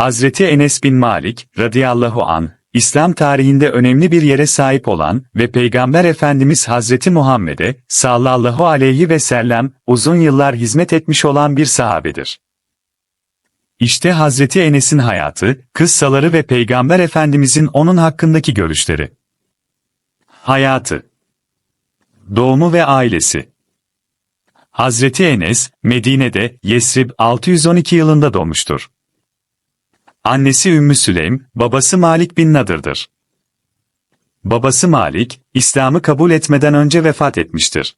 Hazreti Enes bin Malik, radıyallahu an, İslam tarihinde önemli bir yere sahip olan ve Peygamber Efendimiz Hazreti Muhammed'e, sallallahu aleyhi ve sellem, uzun yıllar hizmet etmiş olan bir sahabedir. İşte Hazreti Enes'in hayatı, kıssaları ve Peygamber Efendimizin onun hakkındaki görüşleri. Hayatı Doğumu ve ailesi Hazreti Enes, Medine'de, Yesrib 612 yılında doğmuştur. Annesi Ümmü Süleym, babası Malik bin Nadır'dır. Babası Malik, İslam'ı kabul etmeden önce vefat etmiştir.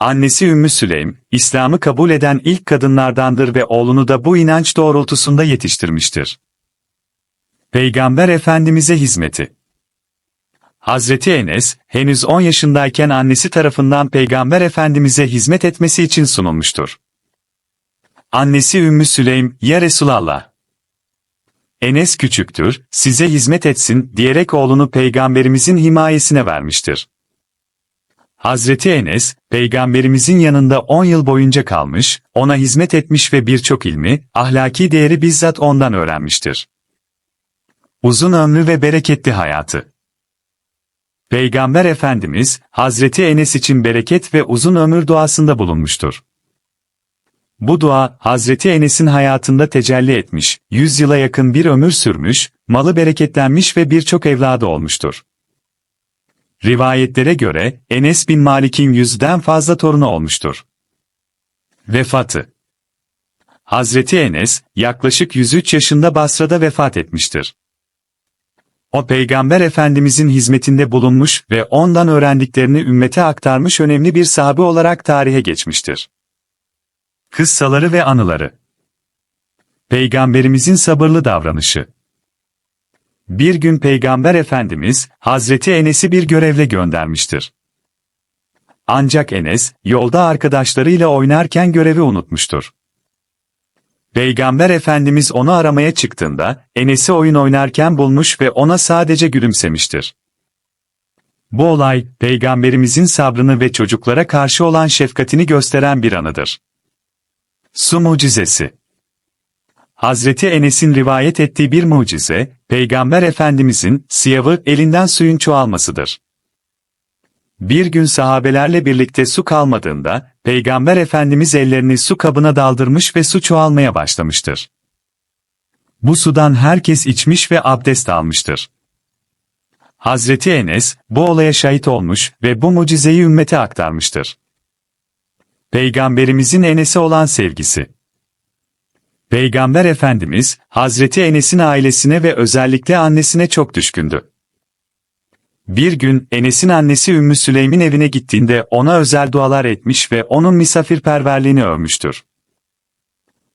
Annesi Ümmü Süleym, İslam'ı kabul eden ilk kadınlardandır ve oğlunu da bu inanç doğrultusunda yetiştirmiştir. Peygamber Efendimiz'e hizmeti Hazreti Enes, henüz 10 yaşındayken annesi tarafından Peygamber Efendimiz'e hizmet etmesi için sunulmuştur. Annesi Ümmü Süleym, Ya Resulallah! Enes küçüktür, size hizmet etsin diyerek oğlunu Peygamberimizin himayesine vermiştir. Hazreti Enes, Peygamberimizin yanında 10 yıl boyunca kalmış, ona hizmet etmiş ve birçok ilmi, ahlaki değeri bizzat ondan öğrenmiştir. Uzun ömrü ve bereketli hayatı Peygamber Efendimiz, Hazreti Enes için bereket ve uzun ömür duasında bulunmuştur. Bu dua, Hazreti Enes'in hayatında tecelli etmiş, 100 yıla yakın bir ömür sürmüş, malı bereketlenmiş ve birçok evladı olmuştur. Rivayetlere göre, Enes bin Malik'in yüzden fazla torunu olmuştur. Vefatı Hazreti Enes, yaklaşık 103 yaşında Basra'da vefat etmiştir. O Peygamber Efendimizin hizmetinde bulunmuş ve ondan öğrendiklerini ümmete aktarmış önemli bir sahabe olarak tarihe geçmiştir. Kıssaları ve anıları Peygamberimizin sabırlı davranışı Bir gün Peygamber Efendimiz, Hazreti Enes'i bir görevle göndermiştir. Ancak Enes, yolda arkadaşlarıyla oynarken görevi unutmuştur. Peygamber Efendimiz onu aramaya çıktığında, Enes'i oyun oynarken bulmuş ve ona sadece gülümsemiştir. Bu olay, Peygamberimizin sabrını ve çocuklara karşı olan şefkatini gösteren bir anıdır. Su Mucizesi Hazreti Enes'in rivayet ettiği bir mucize, Peygamber Efendimizin siyavı elinden suyun çoğalmasıdır. Bir gün sahabelerle birlikte su kalmadığında, Peygamber Efendimiz ellerini su kabına daldırmış ve su çoğalmaya başlamıştır. Bu sudan herkes içmiş ve abdest almıştır. Hazreti Enes, bu olaya şahit olmuş ve bu mucizeyi ümmete aktarmıştır. Peygamberimizin Enes'e olan sevgisi Peygamber Efendimiz, Hazreti Enes'in ailesine ve özellikle annesine çok düşkündü. Bir gün Enes'in annesi Ümmü Süleym'in evine gittiğinde ona özel dualar etmiş ve onun misafirperverliğini övmüştür.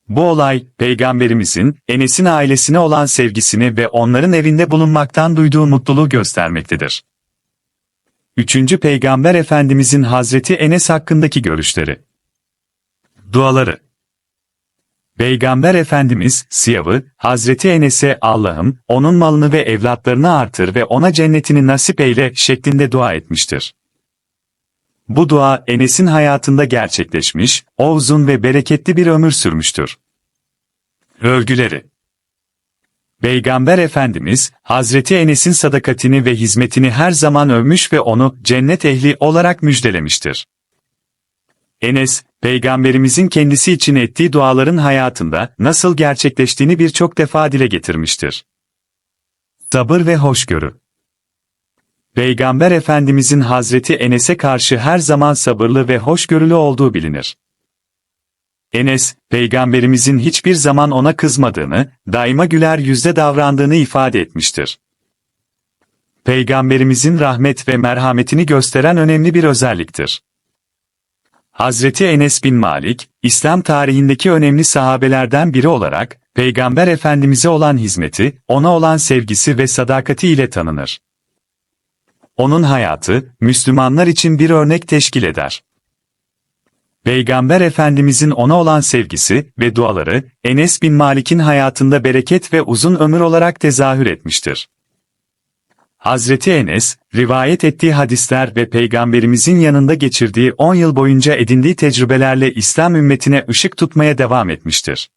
Bu olay, Peygamberimizin, Enes'in ailesine olan sevgisini ve onların evinde bulunmaktan duyduğu mutluluğu göstermektedir. Üçüncü Peygamber Efendimizin Hazreti Enes hakkındaki görüşleri. Duaları Peygamber Efendimiz, Siyav'ı, Hazreti Enes'e Allah'ım, onun malını ve evlatlarını artır ve ona cennetini nasip eyle şeklinde dua etmiştir. Bu dua Enes'in hayatında gerçekleşmiş, o uzun ve bereketli bir ömür sürmüştür. Övgüleri Peygamber Efendimiz, Hazreti Enes'in sadakatini ve hizmetini her zaman övmüş ve onu cennet ehli olarak müjdelemiştir. Enes, Peygamberimizin kendisi için ettiği duaların hayatında nasıl gerçekleştiğini birçok defa dile getirmiştir. Sabır ve hoşgörü Peygamber Efendimizin Hazreti Enes'e karşı her zaman sabırlı ve hoşgörülü olduğu bilinir. Enes, Peygamberimizin hiçbir zaman ona kızmadığını, daima güler yüzde davrandığını ifade etmiştir. Peygamberimizin rahmet ve merhametini gösteren önemli bir özelliktir. Hazreti Enes bin Malik, İslam tarihindeki önemli sahabelerden biri olarak, Peygamber Efendimiz'e olan hizmeti, ona olan sevgisi ve sadakati ile tanınır. Onun hayatı, Müslümanlar için bir örnek teşkil eder. Peygamber Efendimizin ona olan sevgisi ve duaları, Enes bin Malik'in hayatında bereket ve uzun ömür olarak tezahür etmiştir. Hazreti Enes, rivayet ettiği hadisler ve Peygamberimizin yanında geçirdiği 10 yıl boyunca edindiği tecrübelerle İslam ümmetine ışık tutmaya devam etmiştir.